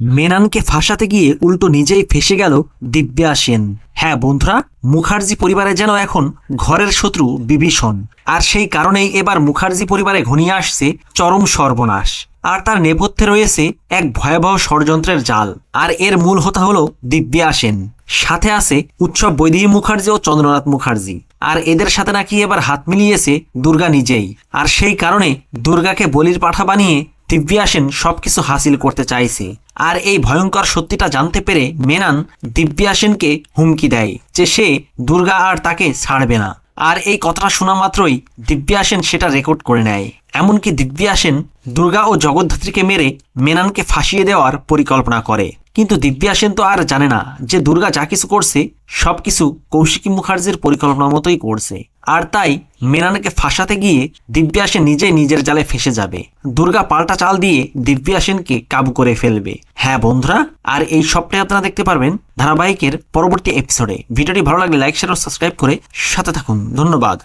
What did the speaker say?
মেনানকে ফাঁসাতে গিয়ে উল্টো নিজেই ফেসে গেল দিব্যা সেন। হ্যাঁ বন্ধুরা, মুখার্জি পরিবারে যেন এখন ঘরের শত্রু বিভীষণ। আর সেই কারণেই এবার মুখার্জি পরিবারে ঘনিয়ে আসছে চরম সর্বনাশ। আর তার নেপথ্যে রয়েছে এক ভয়াবহ ষড়যন্ত্রের জাল। আর এর মূল হোতা হল দিব্যা সেন। সাথে আছে উৎসব বৈদেহী মুখার্জি ও চন্দ্রনাথ মুখার্জি। আর এদের সাথে নাকি এবার হাত মিলিয়েছে দুর্গা নিজেই। আর সেই কারণে দুর্গাকে বলির পাঠা বানিয়ে দিব্যা সেন সবকিছু হাসিল করতে চাইছে। আর এই ভয়ঙ্কর সত্যিটা জানতে পেরে মেনান দিব্যা সেনকে হুমকি দেয় যে সে দুর্গা আর তাকে ছাড়বে না। আর এই কথাটা শোনা মাত্রই দিব্যা সেন সেটা রেকর্ড করে নেয়। এমনকি দিব্যা সেন দুর্গা ও জগদ্ধাত্রীকে মেরে মেনানকে ফাঁসিয়ে দেওয়ার পরিকল্পনা করে। কিন্তু দিব্যা সেন তো আর জানে না যে দুর্গা যা কিছু করছে, সবকিছু কৌশিকী মুখার্জির পরিকল্পনা মতোই করছে। আর তাই মেনানকে ফাঁসাতে গিয়ে দিব্যা সেন নিজেই নিজের জালে ফেসে যাবে। দুর্গা পাল্টা চাল দিয়ে দিব্যা সেনকে কাবু করে ফেলবে। হ্যাঁ বন্ধুরা, আর এই সবটাই আপনারা দেখতে পারবেন ধারাবাহিকের পরবর্তী এপিসোডে ভিডিওটি ভালো লাগলে লাইক শেয়ার ও সাবস্ক্রাইব করে সাথে থাকুন। ধন্যবাদ।